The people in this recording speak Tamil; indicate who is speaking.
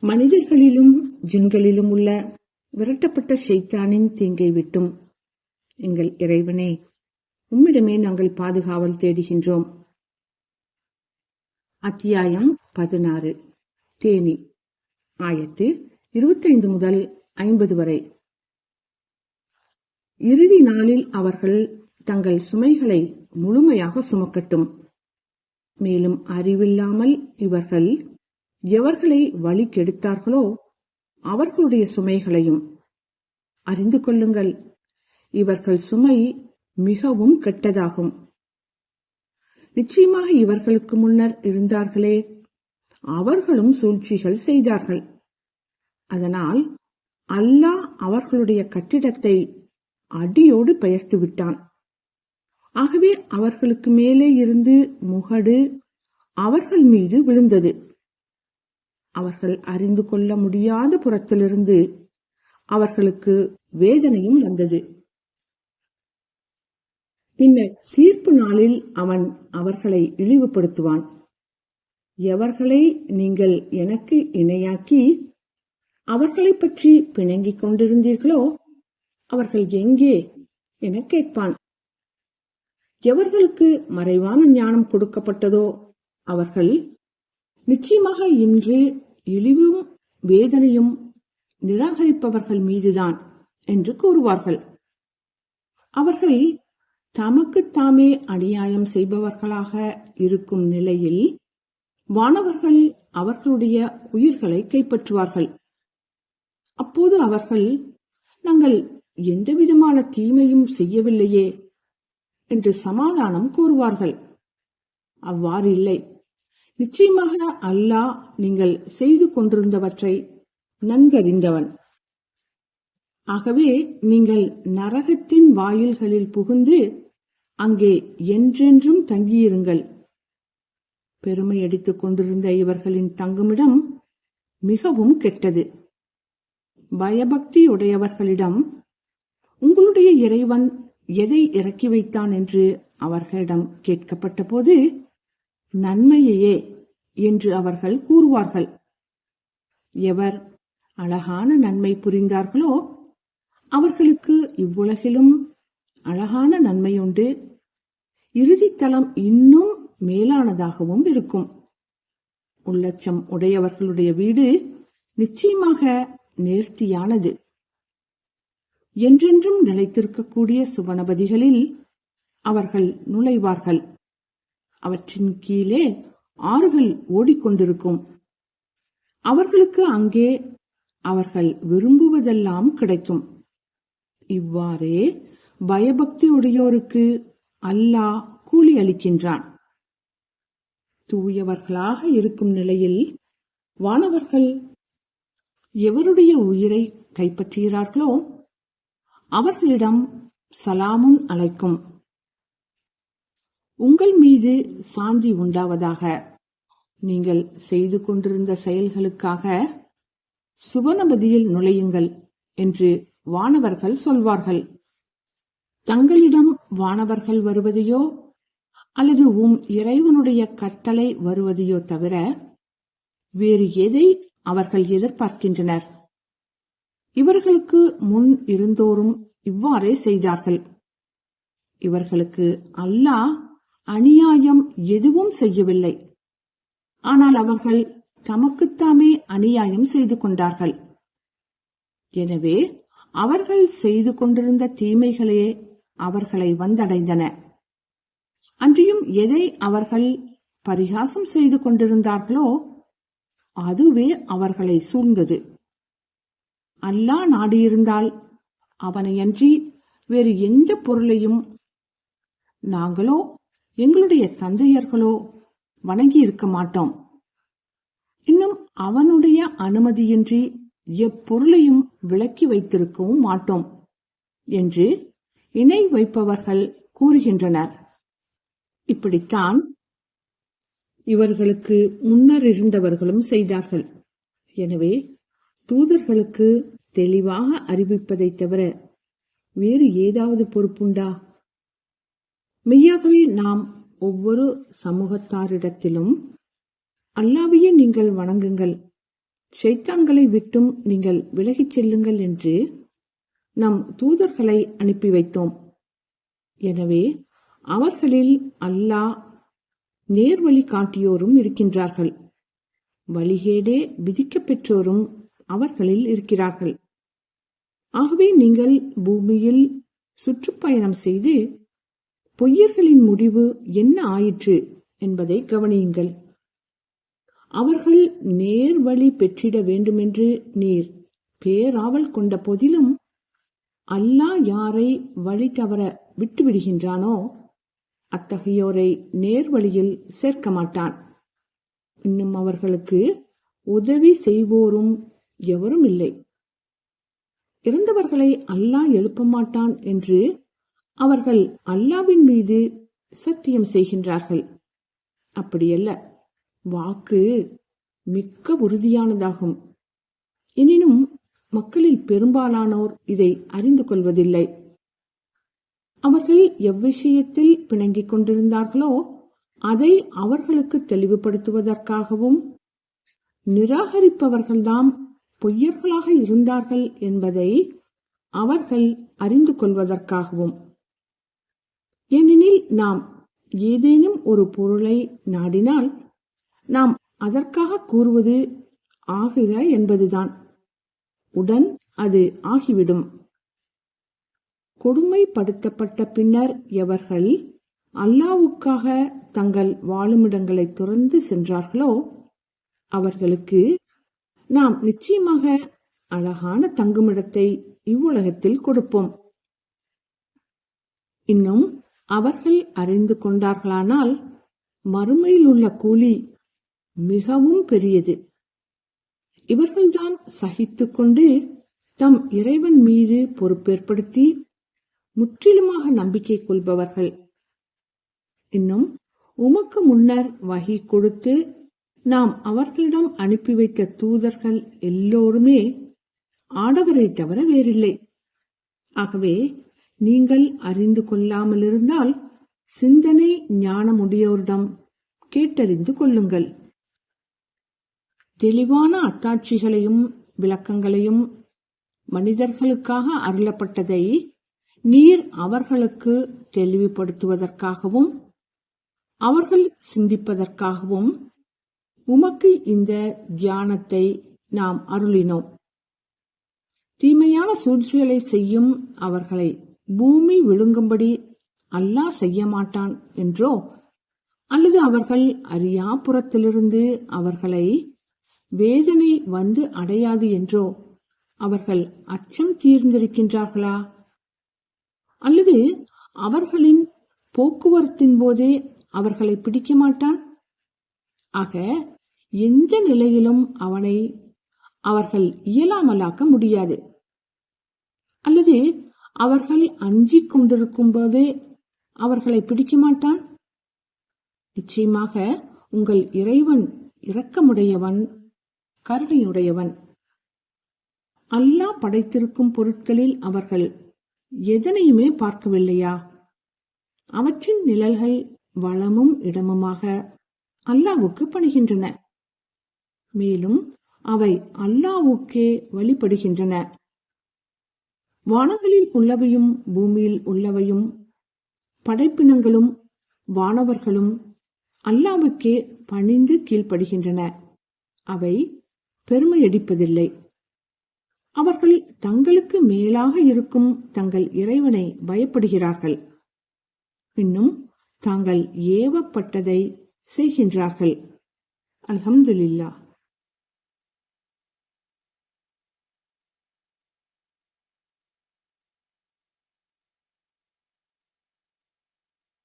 Speaker 1: மனிதர்களிலும் ஜின்களிலும் உள்ள விரட்டப்பட்ட ஷைத்தானின் தீங்கை விட்டும். எங்கள் இறைவனே உம்மிடமே நாங்கள் பாதுகாவல் தேடுகின்றோம். அத்தியாயம் பதினாறு. தேனி. ஆயத்து இருபத்தைந்து முதல் ஐம்பது வரை. இறுதி நாளில் அவர்கள் தங்கள் சுமைகளை முழுமையாக சுமக்கட்டும். மேலும் அறிவில்லாமல் இவர்கள் எவர்களை வழி கெடுத்தார்களோ அவர்களுடைய சுமைகளையும் அறிந்து கொள்ளுங்கள். இவர்கள் சுமை மிகவும் கெட்டதாகும். நிச்சயமாக இவர்களுக்கு முன்னர் இருந்தார்களே. அவர்களும் சூழ்ச்சிகள் செய்தார்கள். அதனால் அல்லாஹ் அவர்களுடைய கட்டிடத்தை அடியோடு பெயர்த்து விட்டான். ஆகவே அவர்களுக்கு மேலே இருந்து முகடு அவர்கள் மீது விழுந்தது. அவர்கள் அறிந்து கொள்ள முடியாத புறத்திலிருந்து அவர்களுக்கு வேதனையும் வந்தது. பின்னர் தீர்ப்பு நாளில் அவன் அவர்களை இழிவுபடுத்துவான். எவர்களை நீங்கள் எனக்கு இணையாக்கி அவர்களை பற்றி பிணங்கிக் கொண்டிருந்தீர்களோ அவர்கள் எங்கே? என கேட்பான். எவர்களுக்கு மறைவான ஞானம் கொடுக்கப்பட்டதோ அவர்கள் நிச்சயமாக இன்று இழிவும் வேதனையும் நிராகரிப்பவர்கள் மீதுதான் என்று கூறுவார்கள். அவர்கள் தமக்கு தாமே அநியாயம் செய்பவர்களாக இருக்கும் நிலையில் வானவர்கள் அவர்களுடைய உயிர்களை கைப்பற்றுவார்கள். அப்போது அவர்கள் நாங்கள் எந்தவிதமான தீமையும் செய்யவில்லையே என்று சமாதானம் கூறுவார்கள். அவ்வாறு இல்லை நிச்சயமாக அல்லாஹ் நீங்கள் செய்து கொண்டிருந்தவற்றை நன்கறிந்தவன். ஆகவே நீங்கள் நரகத்தின் வாயில்களில் புகுந்து அங்கே என்றென்றும் தங்கியிருங்கள். பெருமை அடித்துக் கொண்டிருந்த இவர்களின் தங்குமிடம் மிகவும் கெட்டது. பயபக்தியுடையவர்களிடம் உங்களுடைய இறைவன் எதை இறக்கி வைத்தான்? என்று அவர்களிடம் கேட்கப்பட்ட போது நன்மையையே என்று அவர்கள் கூறுவார்கள். எவர் அழகான நன்மை புரிந்தார்களோ அவர்களுக்கு இவ்வுலகிலும் அழகான நன்மை உண்டு இறுதித்தலம் இன்னும் மேலானதாகவும் இருக்கும். உள்ளச்சம் உடையவர்களுடைய வீடு நிச்சயமாக நேர்த்தியானது. என்றென்றும் நிலைத்திருக்கக்கூடிய சுவனபதிகளில் அவர்கள் நுழைவார்கள். அவற்றின் கீழே ஆறுகள் ஓடிக்கொண்டிருக்கும். அவர்களுக்கு அங்கே அவர்கள் விரும்புவதெல்லாம் கிடைக்கும். இவ்வாறே பயபக்தி உடையோருக்கு அல்லாஹ் கூலி அளிக்கின்றான் தூயவர்களாக இருக்கும் நிலையில் வானவர்கள் எவருடைய உயிரை கைப்பற்றுகிறார்களோ அவர்களிடம் சலாமுன் அழைக்கும். உங்கள் மீது சாந்தி உண்டாவதாக. நீங்கள் செய்து கொண்டிருந்த செயல்களுக்காக சுவனபதியில் நுழையுங்கள் என்று வானவர்கள் சொல்வார்கள். தங்களிடம் வானவர்கள் வருவதையோ அல்லது உம் இறைவனுடைய கட்டளை வருவதையோ தவிர வேறு எதை அவர்கள் எதிர்பார்க்கின்றனர்? இவர்களுக்கு முன் இருந்தோரும் இவ்வாறே செய்தார்கள். இவர்களுக்கு அல்லாஹ் அநியாயம் எதுவும் செய்யவில்லை. ஆனால் அவர்கள் தமக்குத்தாமே அநியாயம் செய்து கொண்டார்கள். எனவே அவர்கள் செய்து கொண்டிருந்த தீமைகளே அவர்களை வந்தடைந்தன. அன்றியும் எதை அவர்கள் பரிகாசம் செய்து கொண்டிருந்தார்களோ அதுவே அவர்களை சூழ்ந்தது. அல்லாஹ் நாடியிருந்தால் அவனையன்றி வேறு எந்த பொருளையும் நாங்களோ எங்களுடைய தந்தையர்களோ வணங்கி இருக்க மாட்டோம். இன்னும் அவனுடைய அனுமதியின்றி எப்பொருளையும் விலக்கி வைத்திருக்கவும் மாட்டோம் என்று இணை வைப்பவர்கள் கூறுகின்றனர். இப்படித்தான் இவர்களுக்கு முன்னர் இருந்தவர்களும் செய்தார்கள். எனவே தூதர்களுக்கு தெளிவாக அறிவிப்பதை தவிர வேறு ஏதாவது பொறுப்புண்டா? மெய்யாகவே நாம் ஒவ்வொரு சமூகத்தாரிடத்திலும் அல்லாவையே நீங்கள் வணங்குங்கள். சைத்தான்களை விட்டும் நீங்கள் விலகிச் செல்லுங்கள் என்று நம் தூதர்களை அனுப்பி வைத்தோம். எனவே அவர்களில் அல்லாஹ் நேர்வழி காட்டியோரும் இருக்கின்றார்கள். வழிகேடே விதிக்கப்பெற்றோரும் அவர்களில் இருக்கிறார்கள். ஆகவே நீங்கள் பூமியில் சுற்றுப்பயணம் செய்து பொய்யர்களின் முடிவு என்ன ஆயிற்று என்பதை கவனியுங்கள். அவர்கள் நேர் வழி பெற்றிட வேண்டுமென்று நீர் பேராவல் கொண்ட போதிலும் அல்லாஹ் யாரை வழி தவற விட்டுவிடுகின்றானோ அத்தகையோரை நேர்வழியில் சேர்க்க மாட்டான். இன்னும் அவர்களுக்கு உதவி செய்வோரும் எவரும் இல்லை. இறந்தவர்களை அல்லாஹ் எழுப்ப மாட்டான் என்று அவர்கள் அல்லாவின் மீது சத்தியம் செய்கின்றார்கள். அப்படியல்ல. வாக்கு மிக்க உறுதியானதாகும். எனினும் மக்களில் பெரும்பாலானோர் இதை அறிந்து கொள்வதில்லை. அவர்கள் எவ்விஷயத்தில் பிணங்கிக் கொண்டிருந்தார்களோ அதை அவர்களுக்கு தெளிவுபடுத்துவதற்காகவும் நிராகரிப்பவர்கள்தாம் பொய்யர்களாக இருந்தார்கள் என்பதை அவர்கள் அறிந்து கொள்வதற்காகவும். ஏனெனில் நாம் ஏதேனும் ஒரு பொருளை நாடினால் நாம் அதற்காக கூறுவது ஆகுக என்பதுதான். உடன் அது ஆகிவிடும். கொடுமைப்படுத்தப்பட்ட பின்னர் எவர்கள் அல்லாவுக்காக தங்கள் வாழுமிடங்களை துறந்து சென்றார்களோ அவர்களுக்கு நாம் நிச்சயமாக அழகான தங்குமிடத்தை இவ்வுலகத்தில் கொடுப்போம். இன்னும் அவர்கள் அறிந்து கொண்டார்களானால் மறுமையில் உள்ள கூலி மிகவும் பெரியது. இவர்கள்தான் சகித்துக் கொண்டு தம் இறைவன் மீது பொறுப்பேற்படுத்தி முற்றிலுமாக நம்பிக்கை கொள்பவர்கள். இன்னும் உமக்கு முன்னர் வகி கொடுத்து நாம் அவர்களிடம் அனுப்பி வைத்த தூதர்கள் எல்லோருமே ஆடவரை தவிர வேறில்லை. ஆகவே நீங்கள் அறிந்து கொள்ளாமலிருந்தால் சிந்தனை ஞானமுடையோரிடம் கேட்டறிந்து கொள்ளுங்கள். தெளிவான அத்தாட்சிகளையும் விளக்கங்களையும் மனிதர்களுக்காக அருளப்பட்டதை நீர் அவர்களுக்கு தெளிவுபடுத்துவதற்காகவும் அவர்கள் சிந்திப்பதற்காகவும் உமக்கு இந்த தியானத்தை நாம் அருளினோம். தீமையான சூழ்ச்சிகளை செய்யும் அவர்களை பூமி விழுங்கும்படி அல்லாஹ் செய்ய மாட்டான் என்றோ? அல்லது அவர்கள் அறியாப்புறத்திலிருந்து அவர்களை வேதனை வந்து அடையாது என்றோ? அவர்கள் அச்சம் தீர்ந்திருக்கின்றார்களா? அல்லது அவர்களின் போக்குவரத்தின் போதே அவர்களை பிடிக்க மாட்டான்? ஆக எந்த நிலையிலும் அவனை அவர்கள் இயலாமலாக்க முடியாது. அல்லது அவர்கள் அஞ்சிக் கொண்டிருக்கும் போது அவர்களை பிடிக்க மாட்டான் நிச்சயமாக உங்கள் இறைவன் இரக்கமுடையவன் கருணையுடையவன். அல்லாஹ் படைத்திருக்கும் பொருட்களில் அவர்கள் எதனையுமே பார்க்கவில்லையா? அவற்றின் நிழல்கள் வளமும் இடமுமாக அல்லாவுக்கு பணிகின்றன. மேலும் அவை அல்லாவுக்கே வழிபடுகின்றன. வானங்களில் உள்ளவையும் பூமியில் உள்ளவையும் படைப்பினங்களும் வானவர்களும் அல்லாவுக்கே பணிந்து கீழ்ப்படுகின்றன. அவை பெருமையடிப்பதில்லை. அவர்கள் தங்களுக்கு மேலாக இருக்கும் தங்கள் இறைவனை பயப்படுகிறார்கள். இன்னும் தாங்கள் ஏவப்பட்டதை செய்கின்றார்கள். அல்ஹம்துலில்லாஹ்.